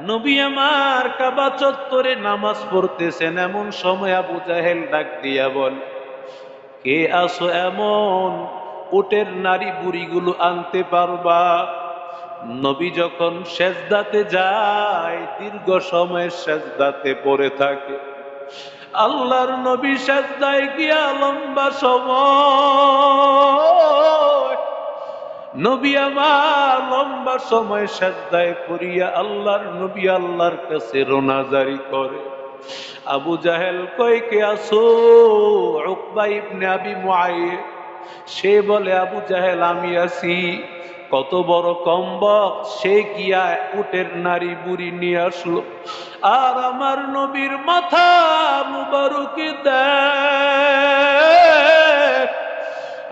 নবী আমার কাবা চত্বরে নামাজ পড়তেছেন, এমন সময় আবু জাহেল ডাক দিয়া বল, কে আসো এমন উটের নারী বুড়িগুলো আনতে পারবা? নবী যখন সেজদাতে যায়, দীর্ঘ সময় সেজদাতে পড়ে থাকে। আল্লাহর নবী সেজদায় গিয়া লম্বা সময় নবী আমার লম্বা সময় সেজদায় পড়িয়া আল্লাহর নবী আল্লাহর কাছে রোনাজারি করে। আবু জাহেল কই কে আসো উকবা ইবনে আবি মুআইয়। সে বলে, আবু জাহেল, আমি আছি। কত বড় কম্বক, সে গিয়া উটের নারী বুড়ি নিয়ে আসলো। আর আমার নবীর মাথা মুবারকে দেয়।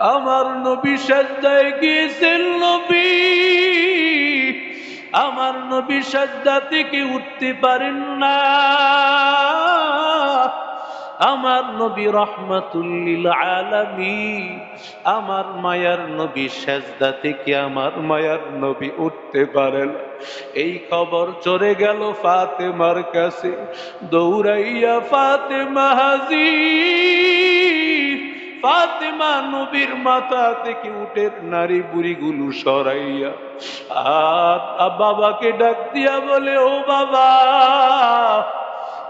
আমার নবী সাজদায় গিয়েছেন নবী। আমার নবী সাজদা থেকে উঠতে পারেন না। আমার নবী রহমাতুল্লিল আলামী আমার মায়ার নবী সাজদা থেকে আমার মায়ার নবী উঠতে পারে না এই খবর চলে গেল ফাতেমার কাছে। দৌড়াইয়া ফাতেমা হাজির। ফাতেমা নবীর মাথা থেকে উঠের নারী বুড়িগুলো সরাইয়া আর বাবাকে ডাক দিয়া বলে, ও বাবা,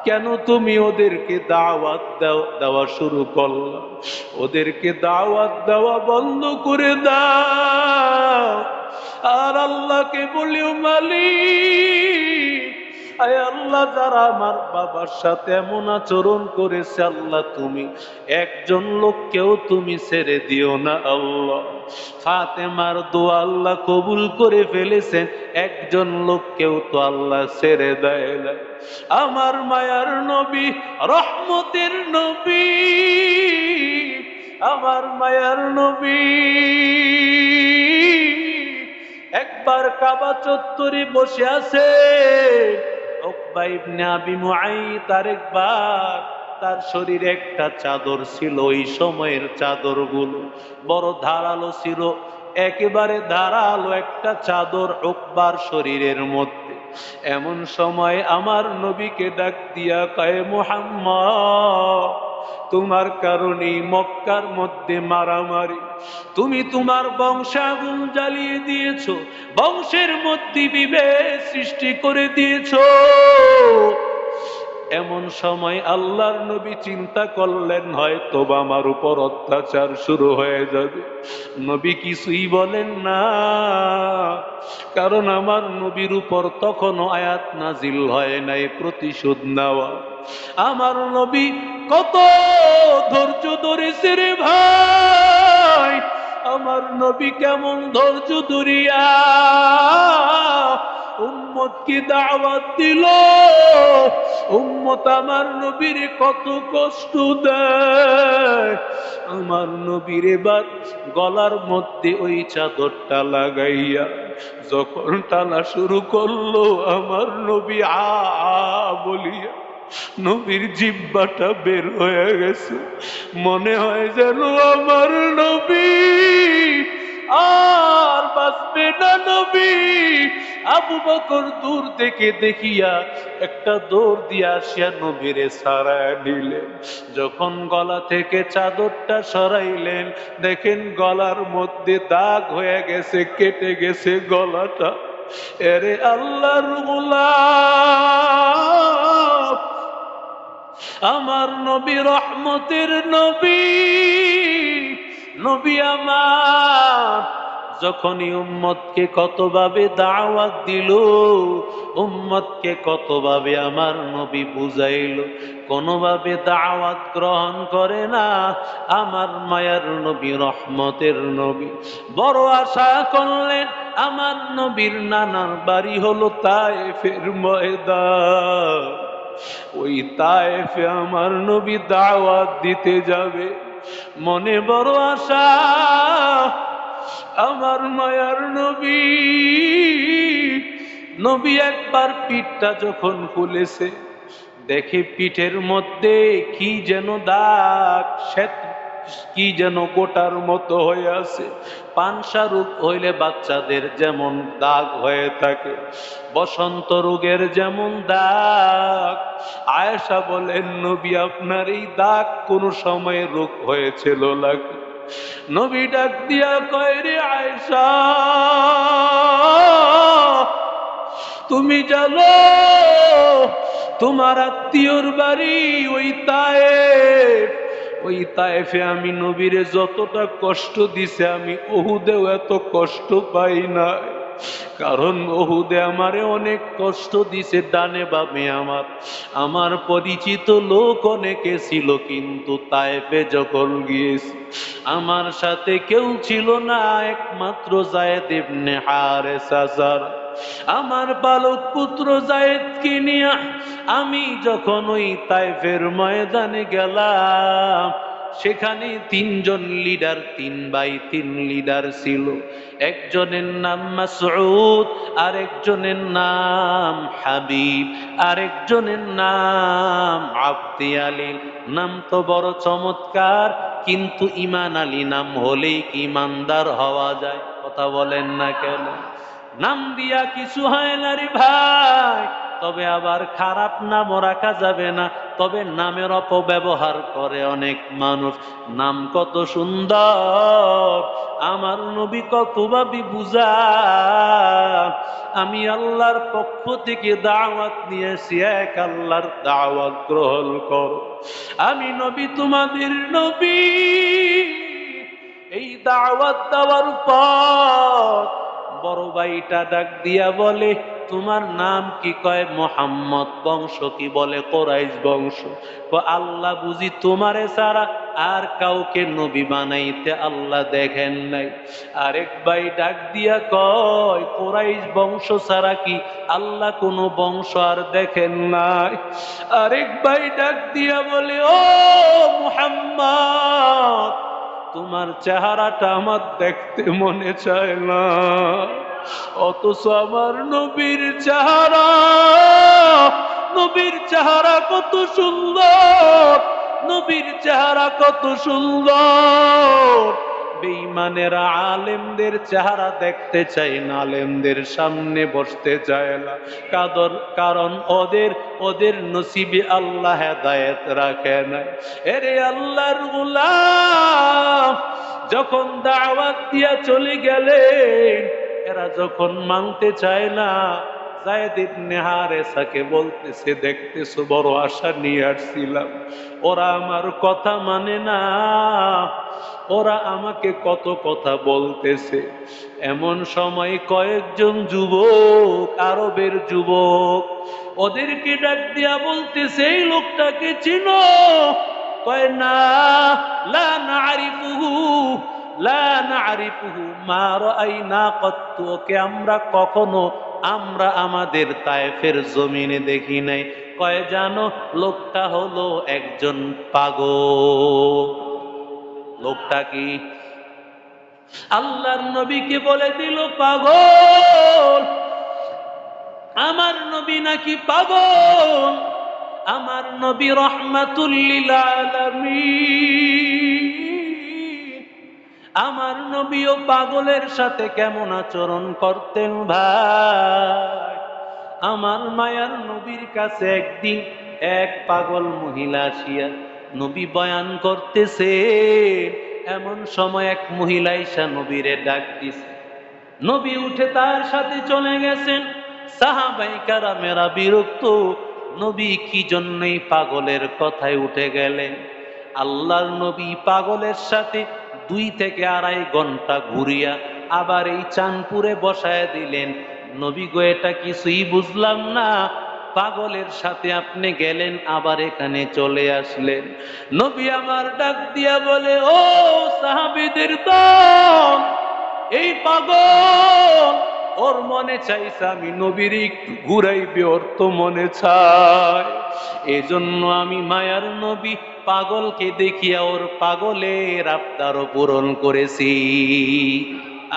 কেন তুমি ওদেরকে দাওয়াত দেওয়া শুরু করলা? ওদেরকে দাওয়াত দেওয়া বন্ধ করে দাও। আর আল্লাহকে বলিও, মালিক আল্লাহ, যারা আমার বাবার সাথে এমন আচরণ করেছে, আল্লাহ তুমি একজন লোককেও তুমি ছেড়ে দিও না, আল্লাহ। ফাতেমার দোয়া আল্লাহ কবুল করে ফেলেছেন একজন লোককেও তো আল্লাহ ছেড়ে দেয় না আমার মায়ার নবী, রহমতের নবী, আমার মায়ার নবী। একবার কাবা চত্বরে বসে আছে উকবা ইবনে আবি মুআইত আরেকবার, তার শরীরে একটা চাদর ছিল, ওই সময়ের চাদরগুলো বড় ধারালো ছিল, একেবারে ধারালো একটা চাদর উকবার শরীরের মধ্যে। এমন সময় আমার নবীকে ডাক দিয়া কয়ে, মোহাম্মদ তোমার কারণেই মক্কার মধ্যে মারামারি। তুমি তোমার বংশাগুন জ্বালিয়ে দিয়েছ, বংশের মধ্যে বিভেদ সৃষ্টি করে দিয়েছ। এমন সময় আল্লাহর নবী চিন্তা করলেন হয়তো আমার উপর অত্যাচার শুরু হয়ে যাবে। নবী কিছুই বলেন না, কারণ আমার নবীর উপর তখনও আয়াত নাজিল হয় নাই, প্রতিশোধ নেওয়া। আমার নবী কত ধৈর্য ধরেছে রে ভাই। আমার নবী কেমন ধৈর্য ধরিয়া উম্মত কি দাওয়াত দিল। উম্মত আমার নবীর কত কষ্ট দেয়। আমার নবীর এবার গলার মধ্যে ওই চাদরটা লাগাইয়া যখন টানা শুরু করল, আমার নবী আ আ, বলিয়া নবীর জিব্বাটা বের হয়ে গেছে। মনে হয় যেন আমার নবী। আর বাঁচবে না নবী। আবু বকর দূর থেকে দেখিয়া একটা দৌড় দিয়া আসিয়া নবীরে সারায় নিলেন। যখন গলা থেকে চাদরটা সরাইলেন, দেখেন গলার মধ্যে দাগ হয়ে গেছে, কেটে গেছে গলাটা। এরে আল্লাহর গোলাপ! আমার নবী রহমতের নবী নবী আমার। যখনই উম্মতকে কতভাবে দাওয়াত দিল, উম্মতকে কতভাবে আমার নবী বুঝাইল, কোনোভাবে দাওয়াত গ্রহণ করে না। আমার মায়ার নবী, রহমতের নবী। বড় আশা করলেন, আমার নবীর নানার বাড়ি হলো তায়েফের ময়দান। ওই তায়েফে আমার নবী দাওয়াত দিতে যাবে। মনে বড় আশা, আমার মায়ার নবী। নবী একবার পিঠটা যখন খুলেছে, দেখে পিঠের মধ্যে কি যেন দাগ, শ্বেত কি যেন গোটার মতো হয়ে আছে। পানসা রোগ হইলে বাচ্চাদের যেমন দাগ হয়ে থাকে, বসন্ত রোগের যেমন দাগ। আয়েশা বলেন, নবী, আপনার এই দাগ কোন সময় রোগ হয়েছিল লাগে নবী ডাক দিয়া কয়, রে আয়েশা, তুমি জানো, তোমার আত্মীয়র বাড়ি ওই তায়েফ ওই তায়েফে আমি নবীরে যতটা কষ্ট দিছে, আমি ওহুদেও এত কষ্ট পাই নাই। কারণ ওহুদে আমারে অনেক কষ্ট দিছে, ডানে বামে আমার। আমার পরিচিত লোক অনেকে ছিল, কিন্তু তায়েফে যখন গিয়েছি, আমার সাথে কেউ ছিল না, একমাত্র জায়েদ ইবনে ছাড়া আমার বালক পুত্র জায়েদকে নিয়ে আমি যখন ওই তাইফের ময়দানে গেলাম, সেখানে তিনজন লিডার তিন বাই তিন লিডার ছিল। একজনের নাম মাসউদ, আরেকজনের নাম হাবিব, আরেকজনের নাম আব্দি আলী। নাম তো বড় চমৎকার, কিন্তু ইমান আলী নাম হলেই ইমানদার হওয়া যায়, কথা বলেন না কেন? নাম দিয়া কিছু হয় না রে ভাই। তবে আবার খারাপ নামও রাখা যাবে না। তবে নামের অপব্যবহার করে অনেক মানুষ। নাম কত সুন্দর, আমার নবী কত ভাবি বুঝা আমি আল্লাহর পক্ষ থেকে দাওয়াত নিয়েছি, এক আল্লাহর দাওয়াত গ্রহণ করো। আমি নবী, তোমাদের নবী। এই দাওয়াত দেওয়ার পর বড় ভাইটা ডাক দিয়া বলে, তোমার নাম কি? কয়, মোহাম্মদ বংশ কি? বলে, কোরাইশ বংশ। আল্লাহ বুঝি তোমারে সারা আর কাউকে নবী বানাইতে আল্লাহ দেখেন নাই। আরেক ভাই ডাক দিয়া কয়, কোরাইশ বংশ ছাড়া কি আল্লাহ কোনো বংশ আর দেখেন নাই? আরেক ভাই ডাক দিয়া বলে, ও মুহাম্মদ তোমার চেহারাটা আমার দেখতে মনে চায় না। অত আমার নবীর চেহারা নবীর চেহারা কত সুন্দর, নবীর চেহারা কত সুন্দর। বেঈমানেরা আলেমদের চেহারা দেখতে চায় না, আলেমদের সামনে বসতে চায় না। কাদর কারণ ওদের ওদের নসিবে আল্লাহ হেদায়েত রাখে না এরে আল্লাহর গুলাম, যখন দাওয়াত দিয়া চলে গেলেন, এরা যখন মানতে চায় না জায়দ ইবনে বলতেছে, দেখতেছো, বড় আশা নিয়ে আসছিলাম। ওরা আমার কথা মানে না। ওরা আমাকে কত কথা বলতেছে। এমন সময় কয়েকজন যুবক, আরবের যুবক, ওদেরকে ডাক দিয়া বলতেছে, এই লোকটাকে চিনো? কয়, না, লা নারিফুহু লা নারিফুহু মা রাআইনা কত্তু। ওকে আমরা কখনো, আমরা আমাদের তায়েফের জমিনে দেখি নাই। কয়, জানো, লোকটা হলো একজন পাগল। লোকটা কি? আল্লাহর নবীকে বলে দিল, পাগল, আমার নবী নাকি পাগল? আমার নবী রহমাতুল্লিল আমার নবীও পাগলের সাথে কেমন আচরণ করতেন ভাই? আমার মায়ার নবীর কাছে একদিন এক পাগল মহিলা আসিয়া নবী বয়ান করতেছে, এমন সময় এক মহিলা ঈশা নবীরে ডাক দিছে। নবী উঠে তার সাথে চলে গেছেন। সাহাবাই কারামেরা বিরক্ত। নবী কি জন্যই পাগলের কথায় উঠে গেলেন? আল্লাহর নবী পাগলের সাথে দুই থেকে আড়াই ঘণ্টা ঘুরিয়া আবার এই চাঁদপুরে বসায় দিলেন। নবী গো, এটা কিছুই বুঝলাম না। পাগলের সাথে আপনি গেলেন, আবার এখানে চলে আসলেন। নবী আমার ডাক দিয়া বলে, ও সাহাবিদের দল, এই পাগল, ওর মনে চাইছে আমি নবীর একটু ঘুরাইবে, ওর তো মনে চায়। এজন্য আমি মায়ার নবী, পাগলকে দেখিয়া ওর পাগলের আবদারও পূরণ করেছি।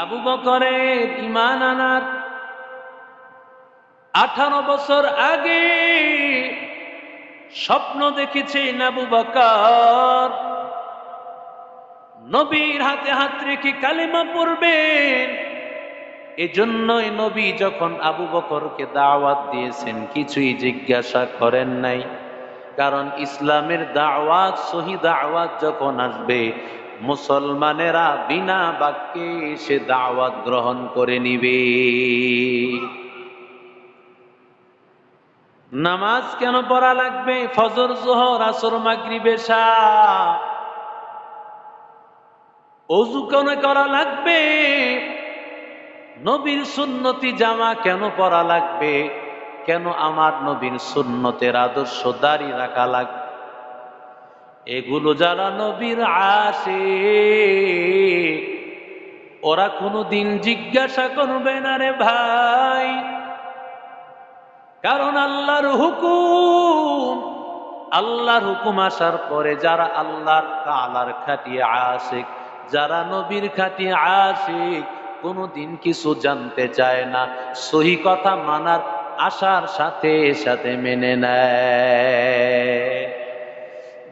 আবু বকরের ইমান আনার আঠারো বছর আগে স্বপ্ন দেখেছেন নাবু বকর। নবীর হাতে হাত রেখে কালিমা পড়বেন। এজন্যই নবী যখন আবু বকরকে দাওয়াত দিয়েছেন, কিছুই জিজ্ঞাসা করেন নাই। কারণ ইসলামের দাওয়াত, সহি দাওয়াত যখন আসবে, মুসলমানেরা বিনা বাক্যে সে দাওয়াত গ্রহণ করে নিবে। নামাজ কেন পড়া লাগবে? ফজর, জোহর, আসর, মাগরিবে অজু কেন করা লাগবে? নবীর সুন্নতি জামা কেন পরা লাগবে? কেন আমার নবীর সুন্নতের আদর্শ দাঁড়ি রাখা লাগবে এগুলো যারা নবীর আসে, ওরা কোনো দিন জিজ্ঞাসা করবে না রে ভাই। কারণ আল্লাহর হুকুম আল্লাহর হুকুম আসার পরে যারা আল্লাহর তালার খাটিয়ে আশিক, যারা নবীর খাটিয়ে আশিক, কোনোদিন কিছু জানতে চায় না, সহি কথা মানার আশার সাথে সাথে মেনে নেয়।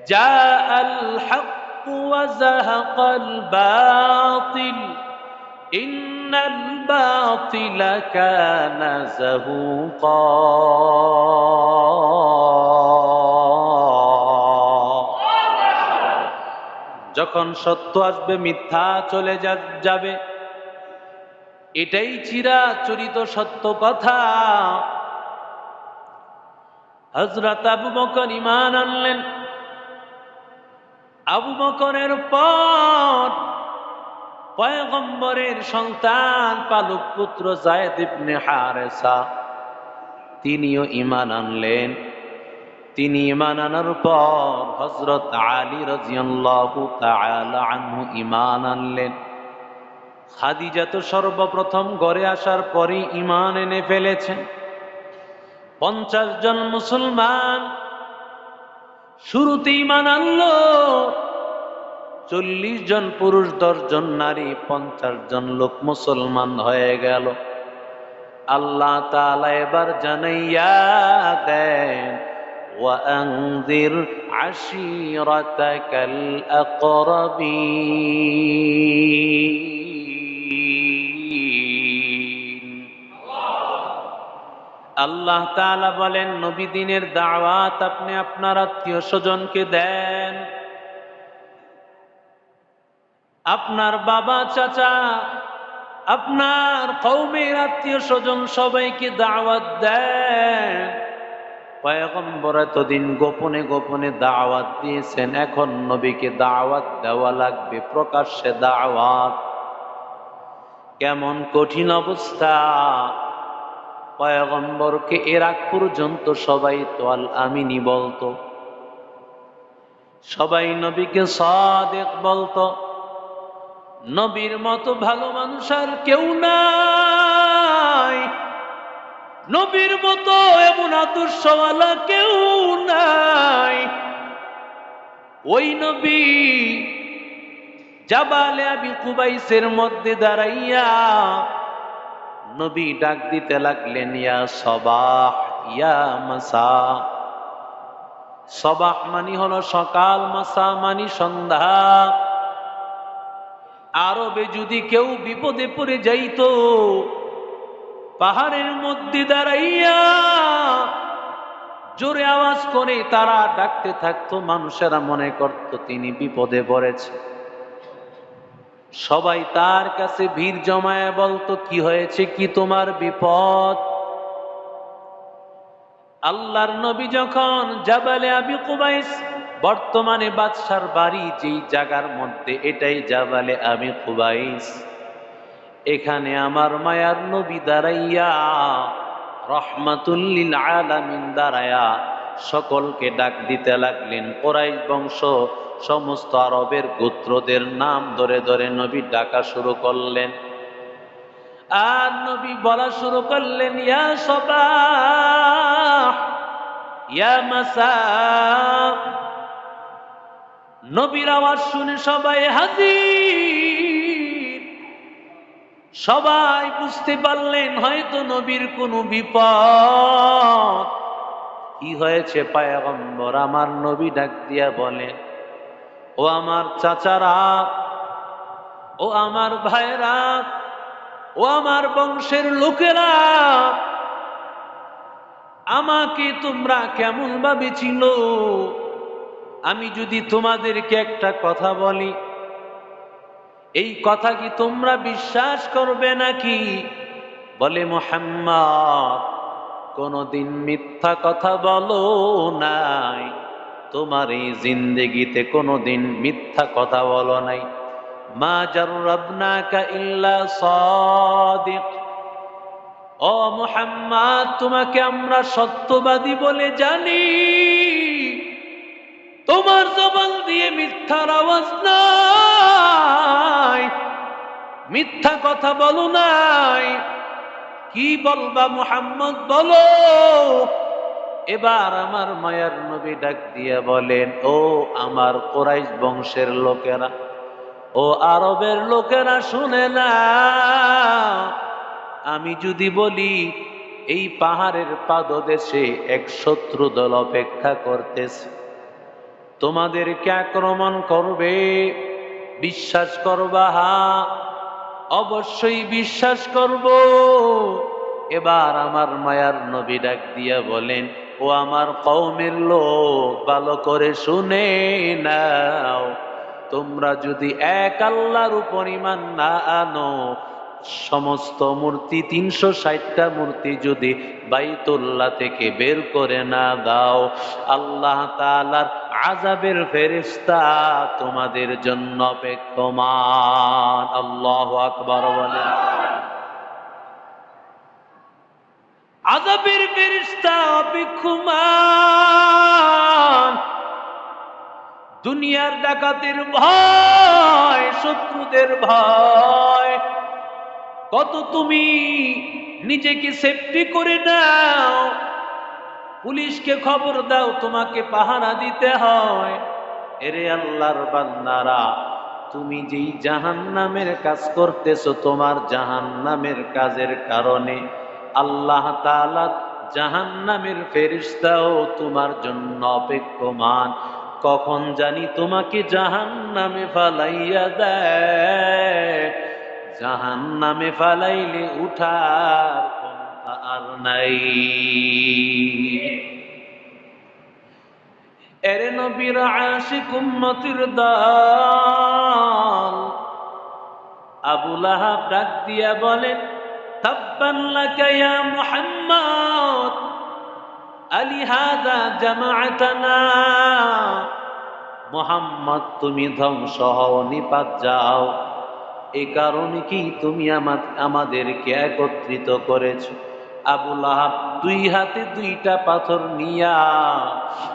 যা আল্লাহ إن الباطل كان زهوقا যখন সত্য আসবে মিথ্যা চলে যা- যাবে এটাই চিরাচরিত সত্য কথা হজরত আবু বকর ইমান আনলেন আবু বকরের পর পয়গম্বরের সন্তান পালক পুত্র জায়দ ইবনে হারেসা। তিনিও ইমান আনলেন। তিনি ইমান আনার পর হজরত আলী রাজিয়াল্লাহু ইমান আনলেন। খাদিজা তো সর্বপ্রথম গড়ে আসার পরে ইমান এনে ফেলেছেন। পঞ্চাশ জন মুসলমান শুরুতে ইমান আনলো চল্লিশ জন পুরুষ দশ জন নারী পঞ্চাশ জন লোক মুসলমান হয়ে গেল আল্লাহ তাআলা এবার জানাইয়া দেন وأنذر عشيرتك الأقربين আল্লাহ তাআলা বলেন নবী দিনের দাওয়াত আপনি আপনার আত্মীয় স্বজনকে দেন আপনার বাবা, চাচা, আপনার কৌমের আত্মীয় স্বজন সবাইকে দাওয়াত দেন। পয়গম্বর এতদিন গোপনে গোপনে দাওয়াত দিয়েছেন, এখন নবীকে দাওয়াত দেওয়া লাগবে, প্রকাশ্যে দাওয়াত। কেমন কঠিন অবস্থা। পয়গম্বরকে এর আগ পর্যন্ত সবাই তো আল আমিনি বলতো। সবাই নবীকে সাদেক বলতো। নবীর মতো ভালো মানুষ আর কেউ নাই। নবীর মতো এমন আদর্শওয়ালা কেউ নাই। ওই নবী জাবালে আবি কুবাইসের মধ্যে দাঁড়াইয়া নবী ডাক দিতে লাগলেন, ইয়া সবাহ, ইয়া মাসা। সবাহ মানি হলো সকাল, মাসা মানি সন্ধ্যা। আরবে যদি কেউ বিপদে পড়ে যাইতো, পাহাড়ের মধ্যে দাঁড়াইয়া জোরে আওয়াজ করে তারা ডাকতে থাকতো, মানুষেরা মনে করত তিনি বিপদে পড়েছে। সবাই তার কাছে ভিড় জমায় বলতো, কি হয়েছে? কি তোমার বিপদ? আল্লাহর নবী যখন জাবালে আবি কুবাইস বর্তমানে বাদশার বাড়ি যেই জায়গার মধ্যে, এটাই জাবালে আমি কুবাইস এখানে আমার মায়ার নবী দাঁড়াইয়া রহমাতুল্লিল আলামিন দাঁড়ায়া সকলকে ডাক দিতে লাগলেন। কোরাইশ বংশ সমস্ত আরবের গোত্রদের নাম ধরে ধরে নবী ডাকা শুরু করলেন। আর নবী বলা শুরু করলেন, ইয়া সবাহ, ইয়া মাসা নবীর আওয়াজ শুনে সবাই হাজির। সবাই বুঝতে পারলেন হয়তো নবীর কোনো বিপদ। কি হয়েছে পায়গম্বর? আমার নবী ডাক দিয়া বলে, ও আমার চাচারা, ও আমার ভাইরা ও আমার বংশের লোকেরা, আমাকে তোমরা কেমন ভাবে ছিল আমি যদি তোমাদেরকে একটা কথা বলি, এই কথা কি তোমরা বিশ্বাস করবে নাকি? বলে, মোহাম্মদ, কোনদিন মিথ্যা কথা বলো নাই। তোমার এই জিন্দেগিতে কোনোদিন মিথ্যা কথা বলো নাই। মা জাররাবনাকা ইল্লা সাদিক। ও মোহাম্মদ, তোমাকে আমরা সত্যবাদী বলে জানি। তোমার জবান দিয়ে মিথ্যার আওয়াজ নাই। মিথ্যা কথা বলো নাই। কি বলবা মোহাম্মদ, বলো। এবার আমার মায়ার নবী ডাক দিয়ে বলেন, ও আমার কোরাইশ বংশের লোকেরা, ও আরবের লোকেরা, শুনে না আমি যদি বলি, এই পাহাড়ের পাদদেশে এক শত্রু দল অপেক্ষা করতেছে তোমাদেরকে আক্রমণ করবে। বিশ্বাস করবা হা অবশ্যই বিশ্বাস করব। এবার আমার মায়ার নবী ডাক দিয়া বলেন, ও আমার কৌমের লোক, ভালো করে শুনে নাও। তোমরা যদি এক আল্লাহর উপর ইমান না আনো, সমস্ত মূর্তি, তিনশো ষাটটা মূর্তি যদি বাইতুল্লাহ থেকে বের করে না দাও, আল্লাহ তালার আজাবের ফেরিস্তা তোমাদের জন্য অপেক্ষমান। আল্লাহ আকবর বলেন। আজাবের ফেরিস্তা অপেক্ষমান। দুনিয়ার ডাকাতের ভয়, শত্রুদের ভয়। কত তুমি নিজেকে সেফটি করে নাও পুলিশকে খবর দাও, তোমাকে পাহারা দিতে হয়। এরে আল্লাহর বান্দারা, তুমি যেই জাহান নামের কাজ করতেছ, তোমার জাহান নামের কাজের কারণে আল্লাহ জাহান নামের ফেরিস্তাও তোমার জন্য অপেক্ষমান। কখন জানি তোমাকে জাহান নামে ফালাইয়া দেয়। জাহান নামে ফালাইলে উঠার আর নাই। এরে নবীর আশিক উম্মতির দল। আবু লাহাব ডাক দিয়া বলেন তাব্বান লাকা ইয়া মুহাম্মদ, আলি হাদা জামাআতানা। মোহাম্মদ, তুমি ধ্বংস হও, নিপাত যাও। এই কারণে কি তুমি আমাদেরকে একত্রিত করেছ? আবুল আহাব দুই হাতে দুইটা পাথর নিয়া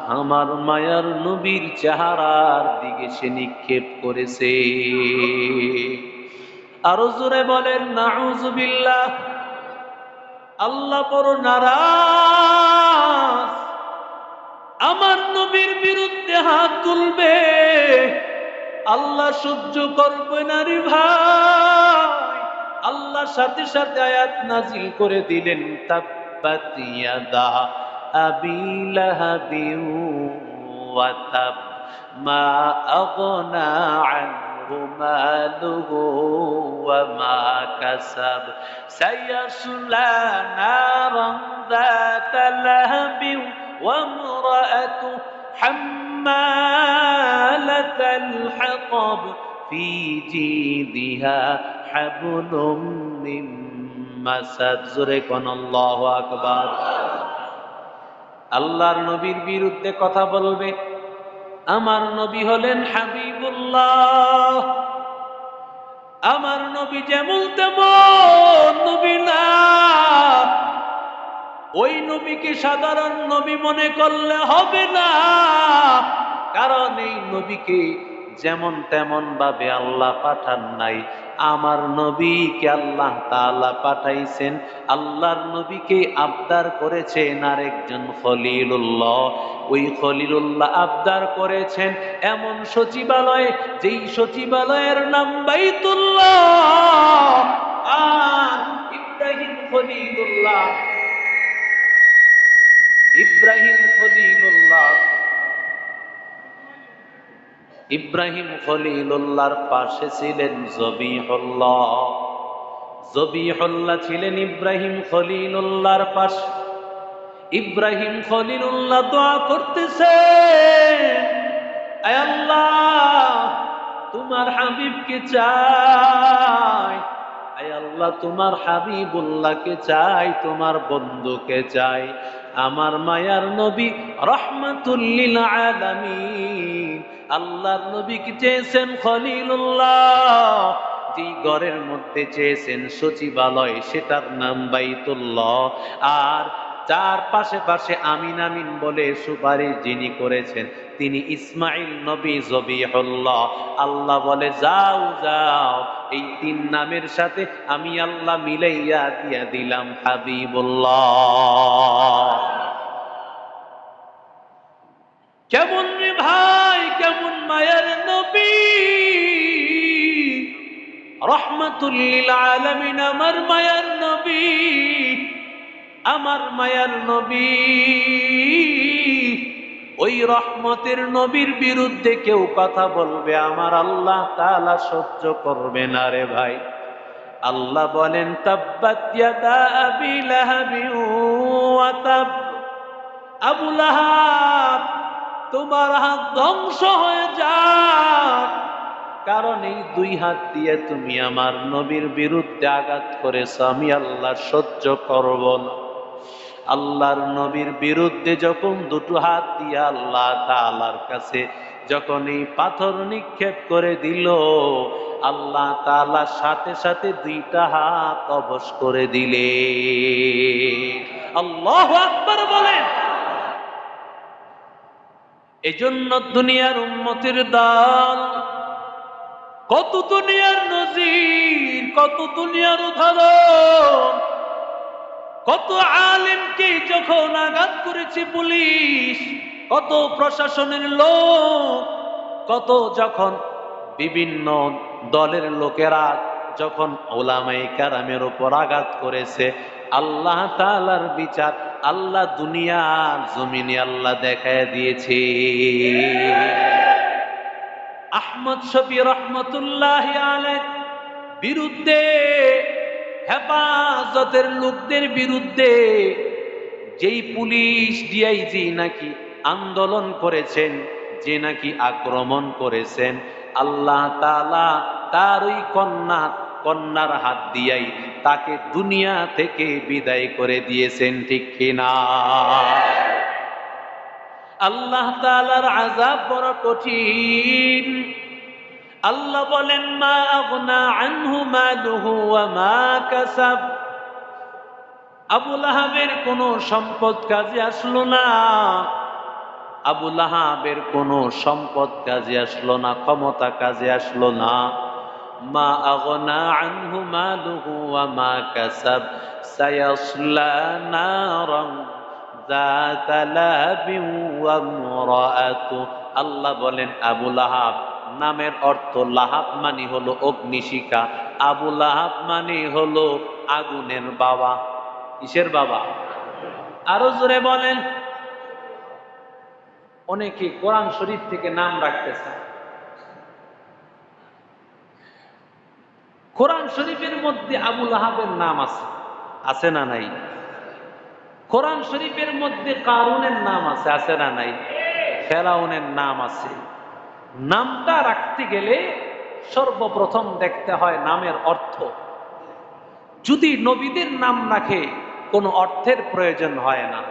আমার মায়ার নবীর চেহারার দিকে সে নিক্ষেপ করেছে। আরও জোরে বলেন, নাউজুবিল্লাহ, আল্লাহ বড় নারাজ। আমার নবীর বিরুদ্ধে হাত তুলবে। আল্লাহ সহ্য করবে না রে ভাই। আল্লাহ সাথে সাথে আয়াত নাজিল করে দিলেন তাব্বাত ইয়াদা আবি লাহাবি ওয়া তাব মা আগনা আনহু মালুহু ওয়া মা কাসাব সায়াসলা নারান ذات لهب وامرأته حمالة الحطب في جيدها আল্লাহর নবীর বিরুদ্ধে কথা বলবে। আমার নবী হলেন হাবিবুল্লাহ। আমার নবী যেমন তেমন নবী না। ওই নবীকে সাধারণ নবী মনে করলে হবে না। কারণ এই নবীকে যেমন তেমন ভাবে আল্লাহ পাঠান নাই আমার নবীকে আল্লাহ তাআলা পাঠাইছেন। আল্লাহর নবীকে আবদার করেছেন আরেকজন খলিলুল্লাহ। ওই খলিলুল্লাহ আবদার করেছেন এমন সচিবালয়, যেই সচিবালয়ের নাম বাইতুল্লাহ। আর ইব্রাহিম খলিলুল্লাহ। ইব্রাহিম খলিলুল্লাহ। ইব্রাহিম খলিলুল্লাহর পাশে ছিলেন জবিহুল্লাহ। জবিহুল্লাহ ছিলেন ইব্রাহিম খলিলুল্লাহর পাশে। ইব্রাহিম খলিলুল্লাহ দোয়া করতেছে আল্লাহ, তোমার হাবিবকে চাই। আল্লাহ, তোমার হাবিবুল্লাহকে চাই, তোমার বন্ধুকে চাই। আমার মায়ার নবী রহমাতুল্লিল আলামিন। আল্লাহর নবীকে চেয়েছেন খলিলুল্লাহ। ঘরের মধ্যে চেয়েছেন সচিবালয়, সেটার নাম বাইতুল্লাহ। আর যার পাশে পাশে আমিন আমিন বলে সুপারিশ যিনি করেছেন, তিনি ইসমাইল নবী জবিহুল্লাহ। আল্লাহ বলে, যাও যাও, এই তিন নামের সাথে আমি আল্লাহ মিলাইয়া দিয়া দিলাম হাবি হাবিবুল্লাহ। কেমন রে ভাই? কেমন মায়ের নবী। রহমাতুল্লিল আলামিন আমার মায়ের নবী, আমার মায়ার নবী। ওই রহমতের নবীর বিরুদ্ধে কেউ কথা বলবে, আমার আল্লাহ তালা সহ্য করবে না রে ভাই। আল্লাহ বলেন আবি লাহাবি তোমার হাত ধ্বংস হয়ে যাক। কারণ এই দুই হাত দিয়ে তুমি আমার নবীর বিরুদ্ধে আঘাত করেছ, আমি আল্লাহ সহ্য করব না। আল্লাহর নবীর বিরুদ্ধে যখন দুটো হাত দিয়ে আল্লাহ তাআলার কাছে যখন এই পাথর নিক্ষেপ করে দিল, আল্লাহ তাআলা সাথে সাথে দুইটা হাত অবশ করে দিলে আল্লাহ আকবার বলেন। এজন্য দুনিয়ার উন্মতির দল, কত দুনিয়ার নজির, কত দুনিয়ার উদাহরণ, কত আলেমকে যখন আঘাত করেছে পুলিশ, কত প্রশাসনের লোক, কত যখন বিভিন্ন দলের লোকেরা যখন ওলামাই কারামের উপর আঘাত করেছে, আল্লাহ তালার বিচার আল্লাহ দুনিয়ার জমিনে আল্লাহ দেখায় দিয়েছে। আহমদ শফি রহমতুল্লাহ আলের বিরুদ্ধে, হেফাজতের লোকদের বিরুদ্ধে যেই পুলিশ ডিআইজি নাকি আন্দোলন করেছেন, যে নাকি আক্রমণ করেছেন, আল্লাহ তালা তার ওই কন্যা কন্যার হাত দিয়াই তাকে দুনিয়া থেকে বিদায় করে দিয়েছেন, ঠিক কিনা? আল্লাহ তালার আজাব বড় কঠিন। আল্লাহ বলেন, মা আগনা আনহু মালুহু ওয়া মা কাসাব। আবু লাহাবের কোন সম্পদ কাজে আসলো না। আবু লাহাবের কোন সম্পদ কাজে আসলো না, ক্ষমতা কাজে আসলো না। আল্লাহ বলেন, আবু নামের অর্থ লাহাব মানি হলো অগ্নিশিখা, আবু লাহাব মানি হলো আগুনের বাবা। ইসের বাবা? আরও জোরে বলেন। অনেকে কোরআন শরীফ থেকে নাম রাখতে চায়। কোরআন শরীফের মধ্যে আবু লাহাবের নাম আছে। আছে না নাই? কোরআন শরীফের মধ্যে কারুনের নাম আছে আছে না নাই? ফেরাউনের নাম আছে। নামটা রাখতে গেলে সর্বপ্রথম দেখতে হয় নামের অর্থ। যদি নবীদের নাম রাখে, কোনো অর্থের প্রয়োজন হয় না।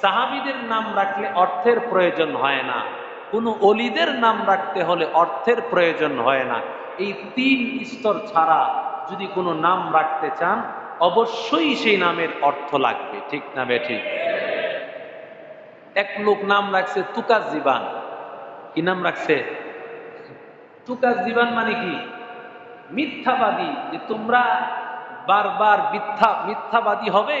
সাহাবিদের নাম রাখলে অর্থের প্রয়োজন হয় না। কোনো অলিদের নাম রাখতে হলে অর্থের প্রয়োজন হয় না। এই তিন স্তর ছাড়া যদি কোনো নাম রাখতে চান, অবশ্যই সেই নামের অর্থ লাগবে। ঠিক না ঠিক এক লোক নাম রাখছে তুকাস জীবান। কি নাম রাখছে? তুকাস জীবান মানে কি? মিথ্যাবাদী। যে তোমরা বারবার মিথ্যা, মিথ্যাবাদী হবে,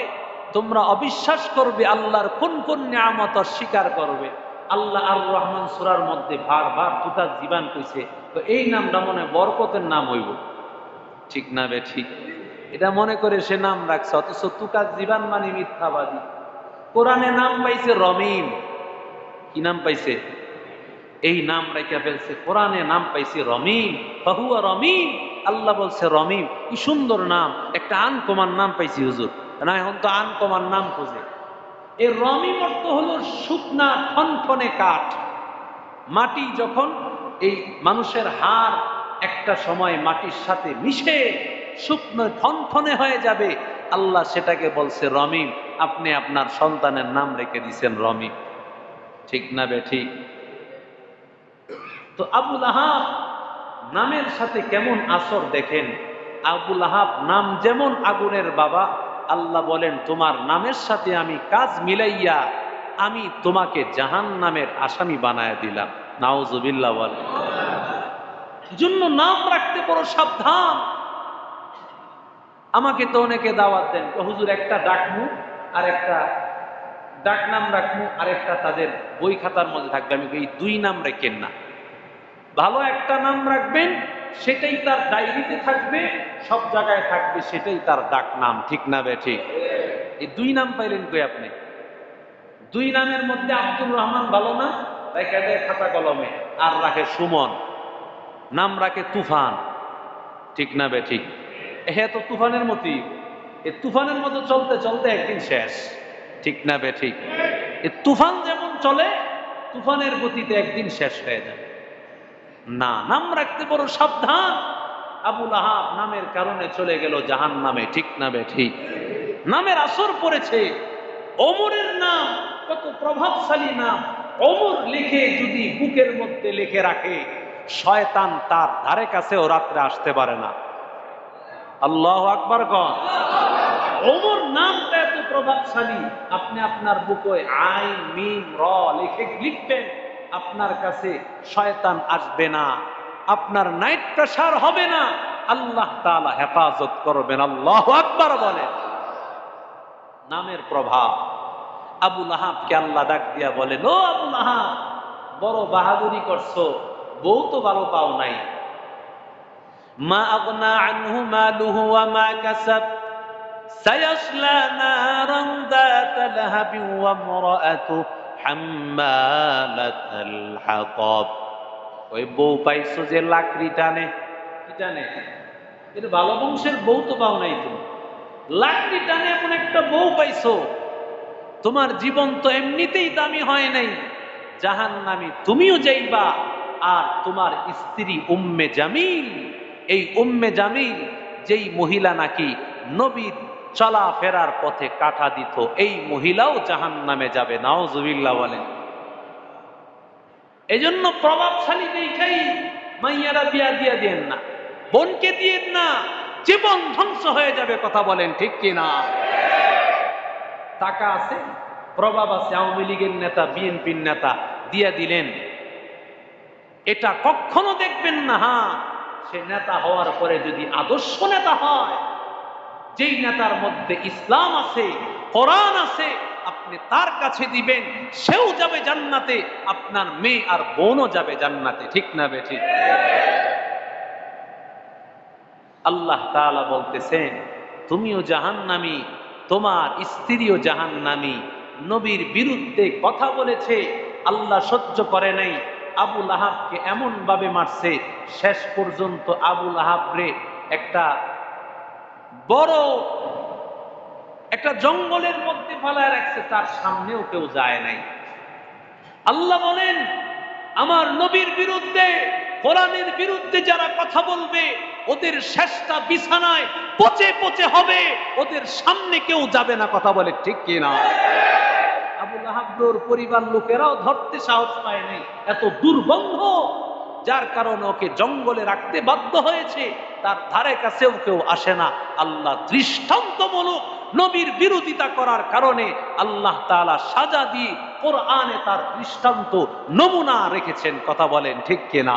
তোমরা অবিশ্বাস করবে আল্লাহর কোন কোন নিয়ামত অস্বীকার করবে। আল্লাহ আর রহমান সুরার মধ্যে বারবার তুকাস জীবান কইছে। তো এই নামটা মনে বরকতের নাম হইব। ঠিক না বে, ঠিক? এটা মনে করে সে নাম রাখছে, অথচ তুকাস জীবান মানে মিথ্যাবাদী। কোরআনে নাম পাইছে রমিম। কি নাম পাইছে? এই নাম রেখে ফেলছে, কোরআনে নাম পাইছি রমিম। বাহুয়া রমিম। আল্লাহ বলছে রমিম, কি সুন্দর নাম। একটা আনকমান নাম পাইছি হুজুর। না, এখন তো আনকমান নাম খুঁজে। এই রমিম অর্থ হলো শুকনা ঠনঠনে কাঠ। মাটি যখন এই মানুষের হাড় একটা সময় মাটির সাথে মিশে শুকনো ঠনঠনে হয়ে যাবে, আল্লাহ সেটাকে বলছে রমিম আপনি আপনার সন্তানের নাম রেখে দিছেন রমিম ঠিক না বে, ঠিক? তো আবুল আহাব নামের সাথে কেমন আসর দেখেন? আবুল আহাব নাম যেমন আগুনের বাবা আল্লাহ বলেন, তোমার নামের সাথে আমি কাজ মিলাইয়া আমি তোমাকে জাহান নামের আসামি বানায় দিলাম। নাওজুবিল্লাহ বলে জন্য নাম রাখতে বড় সাবধান। আমাকে তো অনেকে দাওয়াত দেন হুজুর, একটা ডাকমু আর একটা ডাক নাম রাখমু আর একটা তাদের বই খাতার মধ্যে থাকবে। আমি এই দুই নাম রেখেন না। ভালো একটা নাম রাখবেন সেটাই তার ডায়েরিতে থাকবে, সব জায়গায় থাকবে, সেটাই তার ডাক নাম, ঠিক না বে ঠিক? এই দুই নাম পাইলেন কই আপনি? দুই নামের মধ্যে আব্দুর রহমান ভালো না? রেখে দেয় খাতা কলমে। আর রাখে সুমন। নাম রাখে তুফান। ঠিক না বে ঠিক? হ্যাঁ তো তুফানের মতোই এ তুফানের মতো চলতে চলতে একদিন শেষ। ঠিক না বে ঠিক? এই তুফান যেমন চলে, তুফানের গতিতে একদিন শেষ হয়ে যায় না নাম রাখতে বড় সাবধান। আবুল আহাব নামের কারণে চলে গেল জাহান নামে ঠিক না বে ঠিক? নামের আসর পড়েছে। অমরের নাম, কত প্রভাবশালী নাম। অমর লিখে যদি বুকের মধ্যে লিখে রাখে, শয়তান তার ধারে কাছেও রাত্রে আসতে পারে না। আল্লাহ আকবর কন। ওমর নামটা এত প্রভাবশালী, আপনি আপনার বুকে আই মিম, র লিখে লিখবেন। আপনার কাছে শয়তান আসবে না। আপনার নাইট প্রেশার হবে না। আল্লাহ তালা হেফাজত করবেন। আল্লাহ আকবার বলে নামের প্রভাব। আবু লাহাবকে আল্লাহ ডাক দিয়া বলে ও আবু লাহাব, বড় বাহাদুরি করছ, বউ তো ভালো পাও নাই। মা আগনা আনহু মালুহু ওয়া মা কাসাব। সায়াসলা নারান দাতা লাহাবি ওয়া মারাআতুহু ওই বউ পাইছো যে লাকড়ি টানে। কি টানে? এটা ভালো বংশের বউ তো পাও নাই তুমি। লাকড়ি টানে এমন একটা বউ পাইছো। তোমার জীবন তো এমনিতেই দামি হয় নাই। জাহান নামি তুমিও যাইবা, আর তোমার স্ত্রী উম্মে জামিল। এই উম্মে জামিল, যেই মহিলা নাকি নবীর চলা ফেরার পথে কাঠা দিত। এই মহিলাও জাহান নামে যাবে নাওজুবিল্লাহ বলেন। এই জন্য প্রভাবশালী দেখাই মাইয়ারা বিয়া দিয়া দিয়েন না, বোনকে দিয়েন না, জীবন ধ্বংস হয়ে যাবে কথা বলেন ঠিক কিনা? টাকা আছে, প্রভাব আছে, আওয়ামী লীগের নেতা, বিএনপির নেতা দিয়া দিলেন। এটা কখনো দেখবেন না হ্যাঁ সে নেতা হওয়ার পরে যদি আদর্শ নেতা হয় যেই নেতার মধ্যে ইসলাম আছে, কোরআন আছে, আপনি তার কাছে দিবেন, সেও যাবে জান্নাতে, আপনার মেয়ে আর বোনও যাবে জান্নাতে, ঠিক না বে ঠিক আল্লাহ তাআলা বলতেছেন, তুমিও জাহান্নামী, তোমার স্ত্রীও জাহান্নামী। নবীর বিরুদ্ধে কথা বলেছে, আল্লাহ সহ্য করে নাই। আবুল আহাবকে এমন ভাবে মারছে, শেষ পর্যন্ত আবুল আহাবরে একটা বড় একটা জঙ্গলের মধ্যে ফেলায় রাখছে, তার সামনেও কেউ যায় নাই। আল্লাহ বলেন, আমার নবীর বিরুদ্ধে, কোরআনের বিরুদ্ধে যারা কথা বলবে, ওদের শেষটা বিছানায় পচে পচে হবে, ওদের সামনে কেউ যাবে না, কথা বলে ঠিক কিনা আবুল আহাবুর পরিবার লোকেরাও ধরতে সাহস পায় নাই, এত দুর্গন্ধ। যার কারণে ওকে জঙ্গলে রাখতে বাধ্য হয়েছে, তার ধারে কাছেও কেউ আসে না। আল্লাহ দৃষ্টান্তমূলক নবীর বিরোধিতা করার কারণে আল্লাহ তালা সাজা দিয়ে কোরআনে তার দৃষ্টান্ত নমুনা রেখেছেন। কথা বলেন ঠিক কিনা?